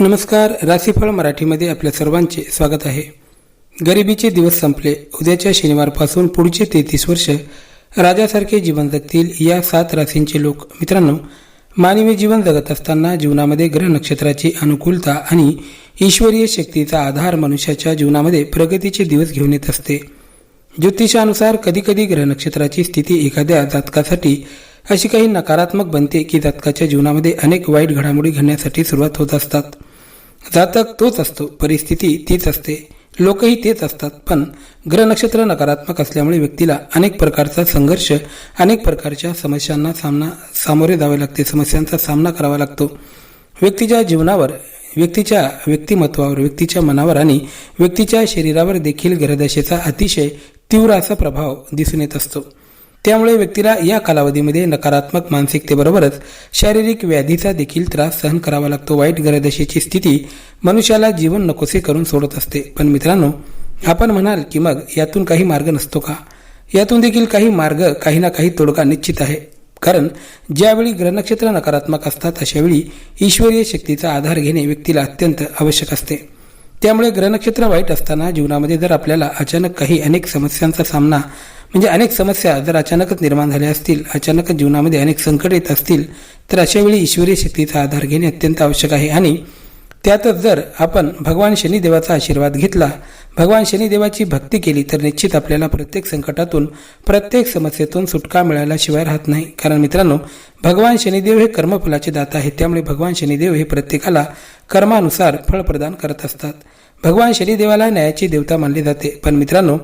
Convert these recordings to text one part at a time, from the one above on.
नमस्कार राशीफळ मराठीमध्ये आपल्या सर्वांचे स्वागत आहे. गरिबीचे दिवस संपले. उद्याच्या शनिवारपासून पुढचे तेहतीस वर्ष राजासारखे जीवन जगतील या सात राशींचे लोक. मित्रांनो मानवी जीवन जगत असताना जीवनामध्ये ग्रह नक्षत्राची अनुकूलता आणि ईश्वरीय शक्तीचा आधार मनुष्याच्या जीवनामध्ये प्रगतीचे दिवस घेऊन येत असते. ज्योतिषानुसार कधीकधी ग्रह नक्षत्राची स्थिती एखाद्या जातकासाठी अशी काही नकारात्मक बनते की जातकाच्या जीवनामध्ये अनेक वाईट घडामोडी घडण्यासाठी सुरुवात होत असतात. जातक तोच असतो परिस्थिती तीच असते लोकही तेच असतात पण ग्रह नक्षत्र नकारात्मक असल्यामुळे व्यक्तीला अनेक प्रकारचा संघर्ष अनेक प्रकारच्या समस्यांना सामना सामोरे जावे लागते समस्यांचा सामना करावा लागतो. व्यक्तीच्या जीवनावर व्यक्तीच्या व्यक्तिमत्वावर व्यक्तीच्या मनावर आणि व्यक्तीच्या शरीरावर देखील ग्रहदशेचा अतिशय तीव्र असा प्रभाव दिसून येत असतो. त्यामुळे व्यक्तीला या कालावधीमध्ये नकारात्मक मानसिकतेबरोबरच शारीरिक व्याधीचा देखील त्रास सहन करावा लागतो. वाईट ग्रहदशेची स्थिती मनुष्याला जीवन नकोसे करून सोडत असते. पण मित्रांनो आपण म्हणाल की मग यातून काही मार्ग नसतो का? यातून देखील काही मार्ग काही ना काही तोडगा निश्चित आहे. कारण ज्यावेळी ग्रहनक्षत्र नकारात्मक असतात अशावेळी ईश्वरीय शक्तीचा आधार घेणे व्यक्तीला अत्यंत आवश्यक असते. त्यामुळे ग्रहनक्षत्र वाईट असताना जीवनामध्ये जर आपल्याला अचानक काही अनेक समस्यांचा सामना म्हणजे अनेक समस्या जर अचानकच निर्माण झाल्या असतील अचानकच जीवनामध्ये अनेक संकट येत असतील तर अशावेळी ईश्वरीय शक्तीचा आधार घेणे अत्यंत आवश्यक आहे. आणि त्यातच जर आपण भगवान शनिदेवाचा आशीर्वाद घेतला भगवान शनिदेवाची भक्ती केली तर निश्चित आपल्याला प्रत्येक संकटातून प्रत्येक समस्येतून सुटका मिळाल्याशिवाय राहत नाही. कारण मित्रांनो भगवान शनिदेव हे कर्मफलाचे दाता आहेत. त्यामुळे भगवान शनिदेव हे प्रत्येकाला कर्मानुसार फळ प्रदान करत असतात. भगवान शनिदेवाला न्यायाची देवता मानली जाते. पण मित्रांनो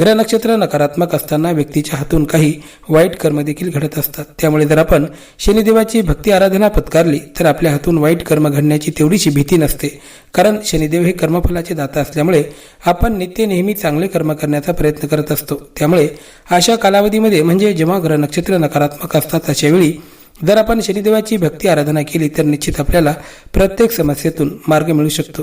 ग्रह नक्षत्र नकारात्मक असताना व्यक्तीच्या हातून काही वाईट कर्म देखील घडत असतात. त्यामुळे जर आपण शनिदेवाची भक्ती आराधना पत्कारली तर आपल्या हातून वाईट कर्म घडण्याची तेवढीशी भीती नसते. कारण शनिदेव हे कर्मफलाचे दाता असल्यामुळे आपण नित्य नेहमी चांगले कर्म करण्याचा प्रयत्न करत असतो. त्यामुळे अशा कालावधीमध्ये म्हणजे जेव्हा ग्रह नक्षत्र नकारात्मक असतात अशावेळी जर आपण शनिदेवाची भक्ती आराधना केली तर निश्चित आपल्याला प्रत्येक समस्येतून मार्ग मिळू शकतो.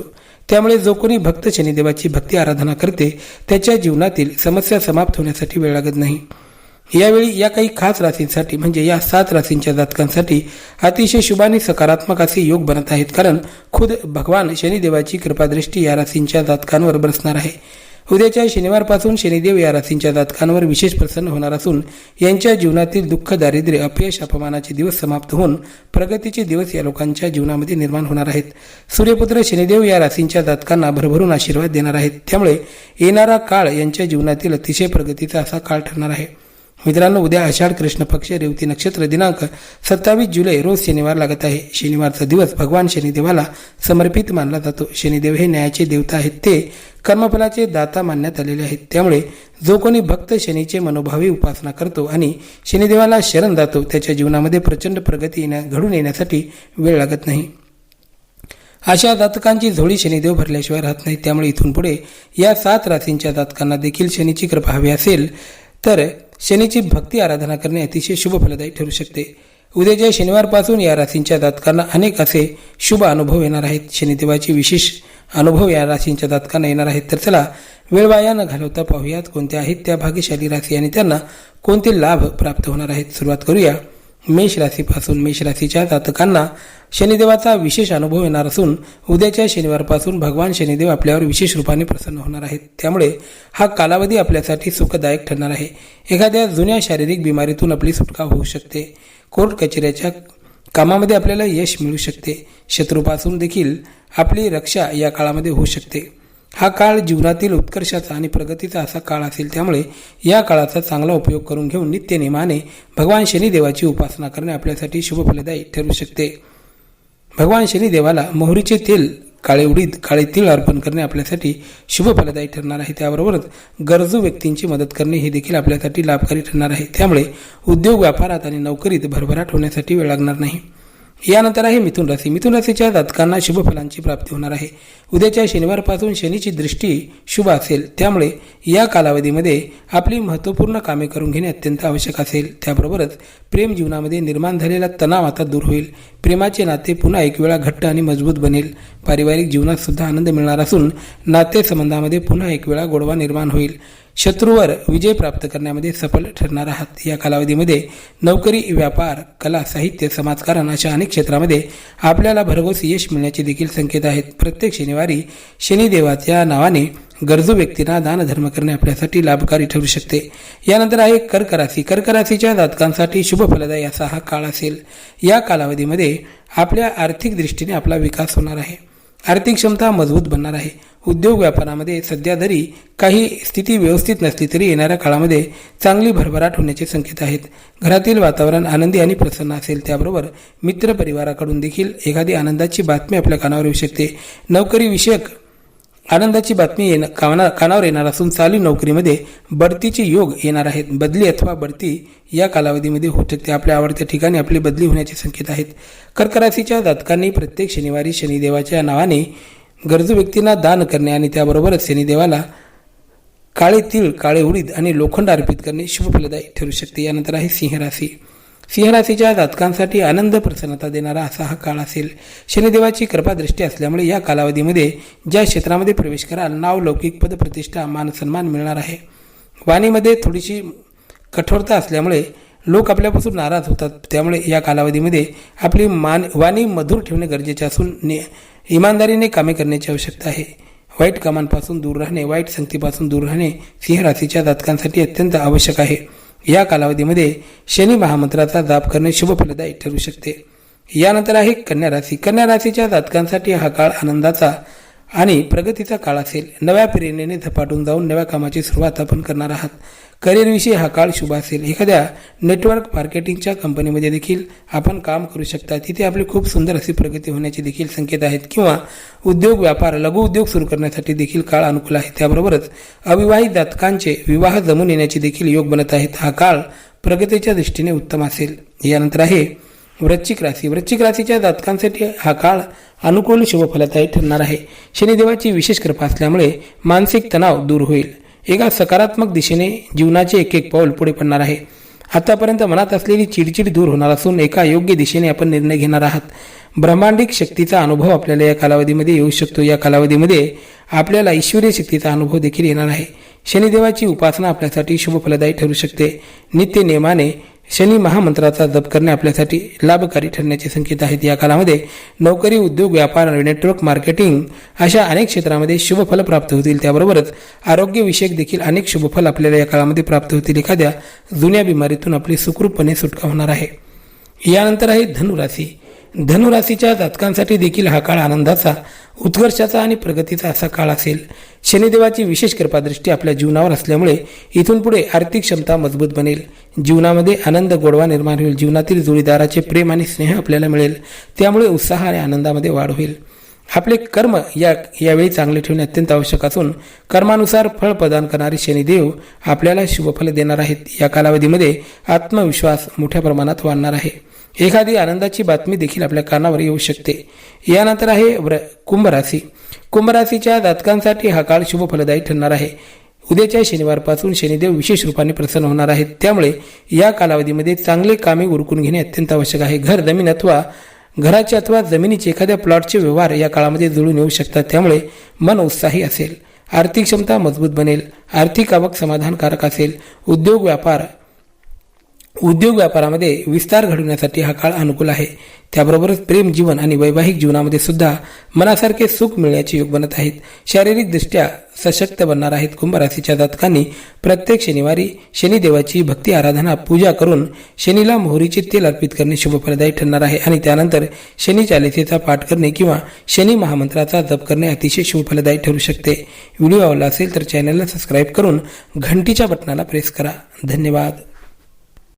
त्यामुळे जो कोणी भक्त शनिदेवाची भक्ती आराधना करते त्याच्या जीवनातील समस्या समाप्त होण्यासाठी वेळ लागत नाही. यावेळी या काही खास राशींसाठी म्हणजे या सात राशींच्या जातकांसाठी अतिशय शुभाने सकारात्मक असे योग बनत आहेत कारण खुद भगवान शनिदेवाची कृपादृष्टी या राशींच्या जातकांवर बरसणार आहे. उद्याच्या शनिवारपासून शनिदेव या राशींच्या जातकांवर विशेष प्रसन्न होणार असून यांच्या जीवनातील दुःख दारिद्र्य अपयश अपमानाचे दिवस समाप्त होऊन प्रगतीचे दिवस या लोकांच्या जीवनामध्ये निर्माण होणार आहेत. सूर्यपुत्र शनिदेव या राशींच्या जातकांना भरभरून आशीर्वाद देणार आहेत. त्यामुळे येणारा काळ यांच्या जीवनातील अतिशय प्रगतीचा असा काळ ठरणार आहे. मित्रांनो उद्या आषाढ कृष्ण पक्ष रेवती नक्षत्र दिनांक सत्तावीस जुलै रोज शनिवार लागत आहे. शनिवारचा दिवस भगवान शनिदेवाला समर्पित मानला जातो. शनिदेव हे न्यायाचे देवता आहेत. ते कर्मफलाचे दाता मानण्यात आलेले आहेत. त्यामुळे जो कोणी भक्त शनीचे मनोभावी उपासना करतो आणि शनिदेवाला शरण जातो त्याच्या जीवनामध्ये प्रचंड प्रगती येण्या घडून येण्यासाठी वेळ लागत नाही. अशा जातकांची झोळी शनिदेव भरल्याशिवाय राहत नाही. त्यामुळे इथून पुढे या सात राशींच्या जातकांना देखील शनीची कृपा हवी असेल तर शनीची भक्ती आराधना करणे अतिशय शुभ फलदायी ठरू शकते. उद्याच्या शनिवारपासून या राशींच्या जातकांना अनेक असे शुभ अनुभव येणार आहेत शनिदेवाचे विशेष अनुभव या राशींच्या जातकांना येणार आहेत तर चला वेळ वाया न घालवता पाहूयात कोणत्या आहेत त्या भाग्यशाली राशी आणि त्यांना कोणते लाभ प्राप्त होणार आहेत. सुरुवात करूया. मेष राशीपासून मेष राशीच्या जातकांना शनिदेवाचा विशेष अनुभव येणार असून उद्याच्या शनिवारपासून भगवान शनिदेव आपल्यावर विशेष रूपाने प्रसन्न होणार आहेत. त्यामुळे हा कालावधी आपल्यासाठी सुखदायक ठरणार आहे. एखाद्या जुन्या शारीरिक बिमारीतून आपली सुटका होऊ शकते. कोर्ट कचेऱ्याच्या कामामध्ये आपल्याला यश मिळू शकते. शत्रूपासून देखील आपली रक्षा या काळामध्ये होऊ शकते. हा काळ जीवनातील उत्कर्षाचा आणि प्रगतीचा असा काळ असेल त्यामुळे या काळाचा चांगला उपयोग करून घेऊन नित्यनेमाने भगवान शनिदेवाची उपासना करणे आपल्यासाठी शुभफलदायी ठरू शकते. भगवान शनिदेवाला मोहरीचे तेल काळे उडीद काळे तीळ अर्पण करणे आपल्यासाठी शुभ फलदायी ठरणार आहे. त्याबरोबरच गरजू व्यक्तींची मदत करणे हे देखील आपल्यासाठी लाभकारी ठरणार आहे. त्यामुळे उद्योग व्यापारात आणि नोकरीत भरभराट होण्यासाठी वेळ लागणार नाही. यानंतर आहे मिथुन राशी. मिथुन राशीच्या जातकांना शुभ फलांची प्राप्ती होणार आहे. उद्याच्या शनिवारपासून शनीची दृष्टी शुभ असेल. त्यामुळे या कालावधीमध्ये आपली महत्त्वपूर्ण कामे करून घेणे अत्यंत आवश्यक असेल. त्याबरोबरच प्रेम जीवनामध्ये निर्माण झालेला तणाव आता दूर होईल. प्रेमाचे नाते पुन्हा एक वेळा घट्ट आणि मजबूत बनेल. पारिवारिक जीवनात सुद्धा आनंद मिळणार असून नातेसंबंधामध्ये पुन्हा एक वेळा गोडवा निर्माण होईल. शत्रूवर विजय प्राप्त करण्यामध्ये सफल ठरणार आहात. या कालावधीमध्ये नोकरी व्यापार कला साहित्य समाजकारण अशा अनेक क्षेत्रामध्ये आपल्याला भरघोस यश मिळण्याचे देखील संकेत आहेत. प्रत्येक शनिवारी शनिदेवाच्या नावाने गरजू व्यक्तींना दानधर्म करणे आपल्यासाठी लाभकारी ठरू शकते. यानंतर आहे कर्क राशी कर्क राशीच्या जातकांसाठी शुभ फलदायी असा हा काळ असेल. या कालावधीमध्ये आपल्या आर्थिक दृष्टीने आपला विकास होणार आहे. आर्थिक क्षमता मजबूत बनणार आहे. उद्योग व्यापारामध्ये सध्या जरी काही स्थिती व्यवस्थित नसली तरी येणाऱ्या काळामध्ये चांगली भरभराट होण्याचे संकेत आहेत. घरातील वातावरण आनंदी आणि प्रसन्न असेल त्याबरोबर मित्रपरिवाराकडून देखील एखादी आनंदाची बातमी आपल्या कानावर येऊ शकते. नोकरीविषयक आनंदाची बातमी येणं काना कानावर येणार असून चालू नोकरीमध्ये बढतीचे योग येणार आहेत. बदली अथवा बढती या कालावधीमध्ये होऊ शकते. आपल्या आवडत्या ठिकाणी आपली बदली होण्याचे संकेत आहेत. कर्कराशीच्या जातकांनी प्रत्येक शनिवारी शनिदेवाच्या नावाने गरजू व्यक्तींना दान करणे आणि त्याबरोबरच शनिदेवाला काळे तीळ काळे उडीद आणि लोखंड अर्पित करणे शुभफलदायी ठरू शकते. यानंतर आहे सिंह राशी सिंह राशीच्या जातकांसाठी आनंद प्रसन्नता देणारा असा हा काळ असेल. शनिदेवाची कृपादृष्टी असल्यामुळे या कालावधीमध्ये ज्या क्षेत्रामध्ये प्रवेश कराल नाव लौकिक पदप्रतिष्ठा मान सन्मान मिळणार आहे. वाणीमध्ये थोडीशी कठोरता असल्यामुळे लोक आपल्यापासून नाराज होतात. त्यामुळे या कालावधीमध्ये आपली मान वाणी मधुर ठेवणे गरजेचे असून ने इमानदारीने कामे करण्याची आवश्यकता आहे. वाईट कामांपासून दूर राहणे वाईट संगतीपासून दूर राहणे सिंह राशीच्या जातकांसाठी अत्यंत आवश्यक आहे. या कालावधीमध्ये शनी महामंत्राचा जाप करणे शुभफलदायी ठरू शकते. यानंतर आहे कन्या राशी. कन्या राशीच्या जातकांसाठी हा काळ आनंदाचा आणि प्रगतीचा काळ असेल नव्या प्रेरणेने झपाटून जाऊन नव्या कामाची सुरुवात आपण करणार आहात. करिअरविषयी हा काळ शुभ असेल. एखाद्या नेटवर्क मार्केटिंगच्या कंपनीमध्ये देखील आपण काम करू शकता. तिथे आपली खूप सुंदर अशी प्रगती होण्याचे देखील संकेत आहेत. किंवा उद्योग व्यापार लघु उद्योग सुरू करण्यासाठी देखील काळ अनुकूल आहे. त्याबरोबरच अविवाहित जातकांचे विवाह जमून येण्याचे देखील योग बनत आहेत. हा काळ प्रगतीच्या दृष्टीने उत्तम असेल. यानंतर आहे वृश्चिक राशी. वृश्चिक राशीच्या जातकांसाठी हा काळ अनुकूल शुभफलदायी ठरणार आहे. शनिदेवाची विशेष कृपा असल्यामुळे मानसिक तणाव दूर होईल. एका सकारात्मक दिशेने जीवनाचे एक एक पाऊल पुढे पडणार आहे. आतापर्यंत मनात असलेली चिडचिड दूर होणार असून एका योग्य दिशेने आपण निर्णय घेणार आहात. ब्रह्मांडिक शक्तीचा अनुभव आपल्याला या कालावधीमध्ये येऊ शकतो. या कालावधीमध्ये आपल्याला ईश्वरीय शक्तीचा अनुभव देखील येणार आहे. शनिदेवाची उपासना आपल्यासाठी शुभफलदायी ठरू शकते. नित्य नियमाने शनी महामंत्राचा जप करणे आपल्यासाठी लाभकारी ठरण्याचे संकेत आहेत. या कालामध्ये नोकरी उद्योग व्यापार नेटवर्क मार्केटिंग अशा अनेक क्षेत्रामध्ये शुभफल प्राप्त होतील. त्याबरोबरच आरोग्यविषयक देखील अनेक शुभफल आपल्याला या काळामध्ये प्राप्त होतील. एखाद्या जुन्या बिमारीतून आपली सुखरूपपणे सुटका होणार आहे. यानंतर आहे धनुराशी धनुराशीच्या जातकांसाठी देखील हा काळ आनंदाचा उत्कर्षाचा आणि प्रगतीचा असा काळ असेल. शनिदेवाची विशेष कृपादृष्टी आपल्या जीवनावर असल्यामुळे इथून पुढे आर्थिक क्षमता मजबूत बनेल. जीवनामध्ये आनंद गोडवा निर्माण होईल. जीवनातील जोडीदाराचे प्रेम आणि स्नेह आपल्याला मिळेल. त्यामुळे उत्साह आणि आनंदामध्ये वाढ होईल. आपले कर्म या यावेळी चांगले ठेवणे अत्यंत आवश्यक असून कर्मानुसार फळ प्रदान करणारे शनिदेव आपल्याला शुभफल देणार आहेत. या कालावधीमध्ये आत्मविश्वास मोठ्या प्रमाणात वाढणार आहे. एखादी आनंदाची बातमी देखील आपल्या कानावर येऊ शकते. यानंतर आहे व्र कुंभराशी. कुंभराशीच्या जातकांसाठी हा काळ शुभ फलदायी ठरणार आहे. उद्याच्या शनिवारपासून शनिदेव विशेष रूपाने प्रसन्न होणार आहेत. त्यामुळे या कालावधीमध्ये चांगले कामे उरकून घेणे अत्यंत आवश्यक आहे. घर जमीन अथवा घराचे अथवा जमिनीचे एखाद्या प्लॉटचे व्यवहार या काळामध्ये जुळून येऊ शकतात. त्यामुळे मन उत्साही असेल. आर्थिक क्षमता मजबूत बनेल. आर्थिक आवक समाधानकारक असेल. उद्योग व्यापार उद्योग व्यापारामध्ये विस्तार घडवण्यासाठी हा काळ अनुकूल आहे. त्याबरोबरच प्रेम जीवन आणि वैवाहिक जीवनामध्ये सुद्धा मनासारखे सुख मिळण्याचे योग बनत आहेत. शारीरिकदृष्ट्या सशक्त बनणार आहेत कुंभराशीच्या जातकांनी. प्रत्येक शनिवारी शनिदेवाची भक्ती आराधना पूजा करून शनीला मोहरीचे तेल अर्पित करणे शुभफलदायी ठरणार आहे आणि त्यानंतर शनी चालिसेचा पाठ करणे किंवा शनी महामंत्राचा जप करणे अतिशय शुभफलदायी ठरू शकते. व्हिडिओ आवडला असेल तर चॅनलला सबस्क्राईब करून घंटीच्या बटनाला प्रेस करा. धन्यवाद.